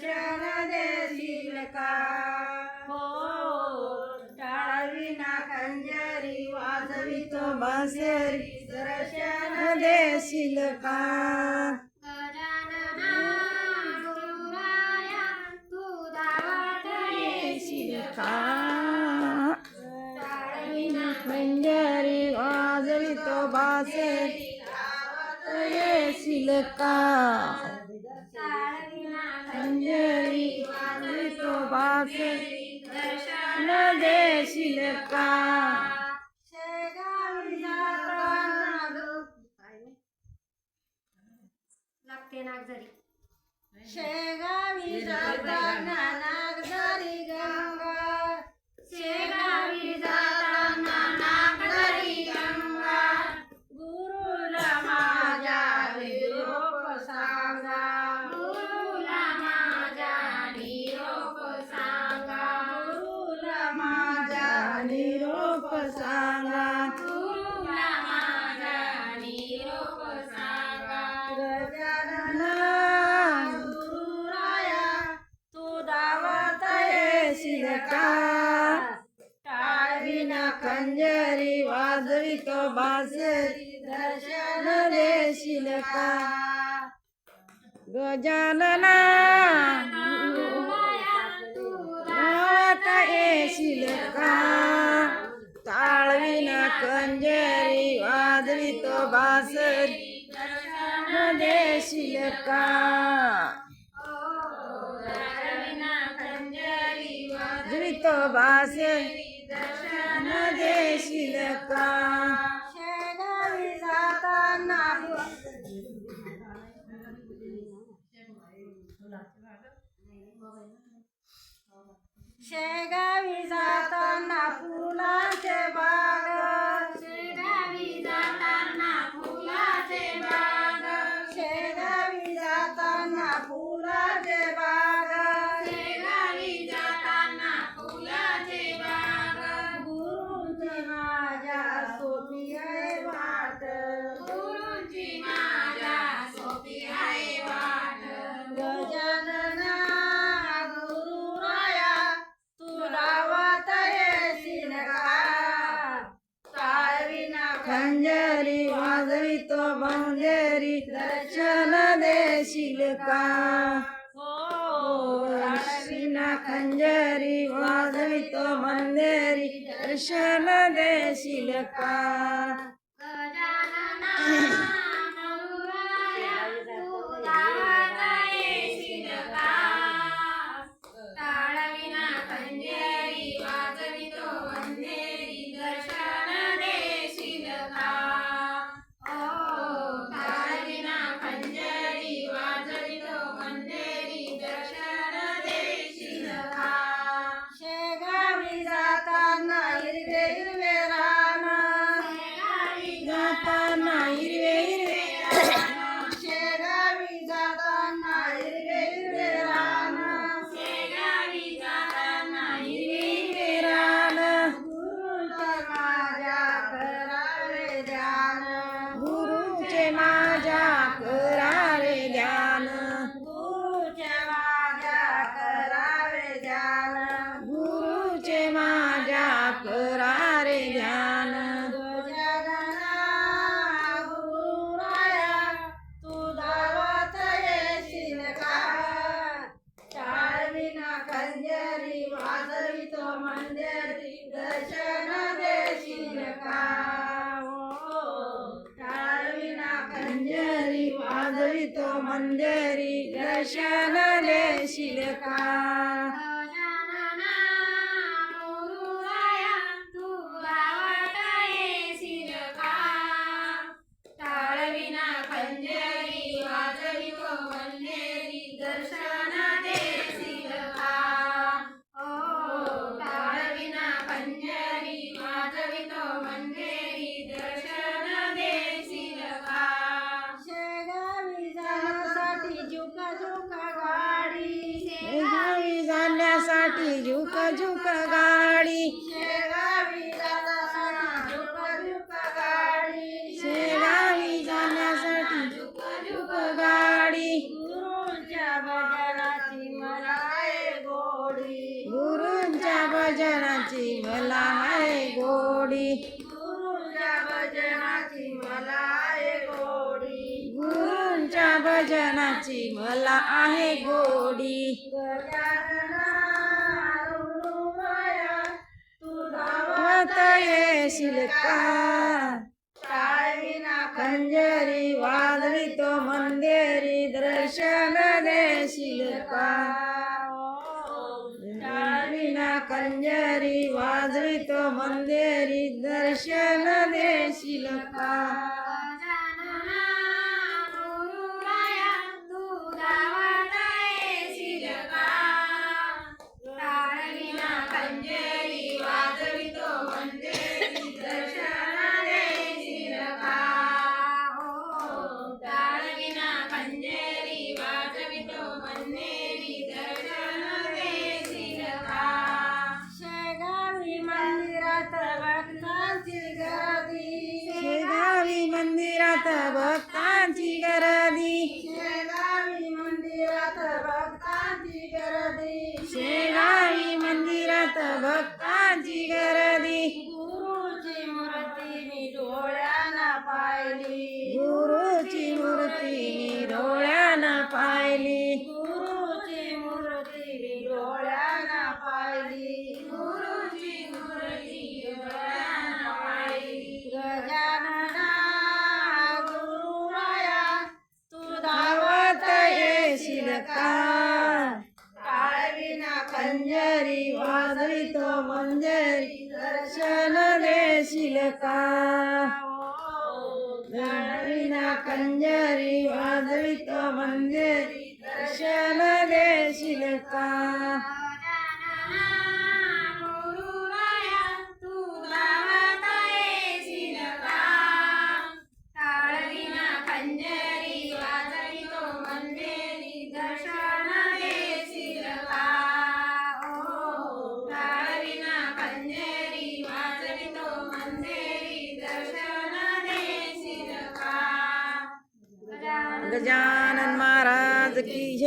दर्शन देशील का हो टाळविना कंजरी वाजवितो मसेरी दर्शन देशील का पंजरी वाजवितो बासेरी गावात येशील पास न देशील का? शेगावी नागझरी. शेगावी जाताना निरोप सांगा गुरुला माझा निरोप खंजरी वाजवितो बासरी दर्शन देशील का? गजानना जक्का धृत भासे दर्शन देशील शेगावी जाताना फुलाचे बा सौंदरी दर्शन देशील का? हो, ना खंजरी वाजवितो मंदेरी दर्शन देशील का? वाजवितो मंदिरी दर्शन शिलका गोडी गुरुंच्या भजनाची मला आहे गोडी. गुरुच्या भजनाची मला का? खंजरी वादळी तो मंदिरी दर्शन તો મંદિર દર્શન દેશી લખા पंजरी वाजवितो मंजरी दर्शन देशील का गणविना कंजरी वाजवितो मंजरी दर्शन देशील का गजानन महाराज की